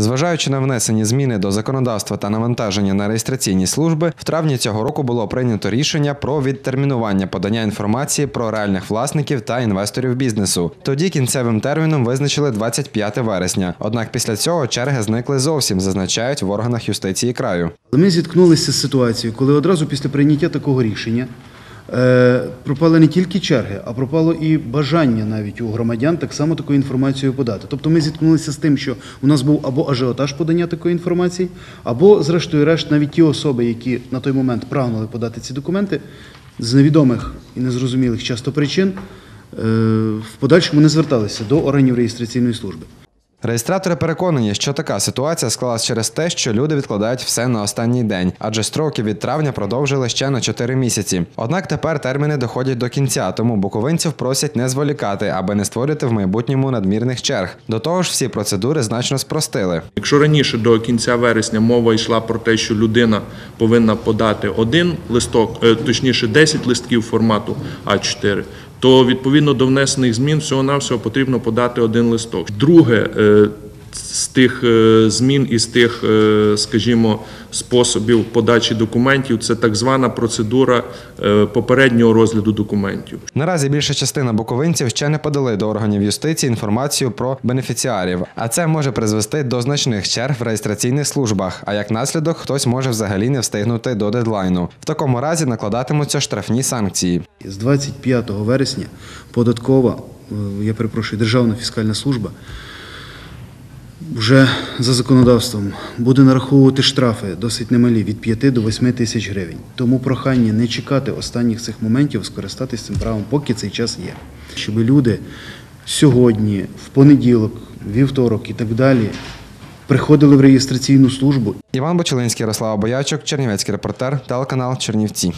Зважаючи на внесені зміни до законодавства та навантаження на реєстраційні служби, в травні цього року було прийнято рішення про відтермінування подання інформації про реальних власників та інвесторів бізнесу. Тоді кінцевим терміном визначили 25 вересня. Однак після цього черги зникли зовсім, зазначають в органах юстиції краю. Ми зіткнулися з ситуацією, коли одразу після прийняття такого рішення пропали не тільки черги, а пропало і бажання навіть у громадян так само таку інформацію подати. Тобто ми зіткнулися з тим, що у нас був або ажіотаж подання такої інформації, або, зрештою, решт, навіть ті особи, які на той момент прагнули подати ці документи, з невідомих і незрозумілих часто причин, е, в подальшому не зверталися до органів реєстраційної служби. Реєстратори переконані, що така ситуація склалась через те, що люди відкладають все на останній день, адже строки від травня продовжили ще на 4 місяці. Однак тепер терміни доходять до кінця, тому буковинців просять не зволікати, аби не створити в майбутньому надмірних черг. До того ж, всі процедури значно спростили. Якщо раніше до кінця вересня мова йшла про те, що людина повинна подати один листок, е, точніше 10 листків формату А4, то відповідно до внесених змін всього-навсього потрібно подати один листок. Друге, е, з тих е, змін і з тих, е, скажімо, способів подачі документів, це так звана процедура е, попереднього розгляду документів. Наразі більша частина буковинців ще не подали до органів юстиції інформацію про бенефіціарів, а це може призвести до значних черг в реєстраційних службах. А як наслідок, хтось може взагалі не встигнути до дедлайну. В такому разі накладатимуться штрафні санкції. З 25 вересня податкова, я перепрошую, Державна фіскальна служба вже за законодавством буде нараховувати штрафи досить немалі від 5 до 8 тисяч гривень. Тому прохання не чекати останніх цих моментів, скористатися цим правом, поки цей час є. Щоб люди сьогодні, в понеділок, вівторок і так далі приходили в реєстраційну службу Іван Бочелинський, Ярослава Боячок, Чернівецький репортер, телеканал Чернівці.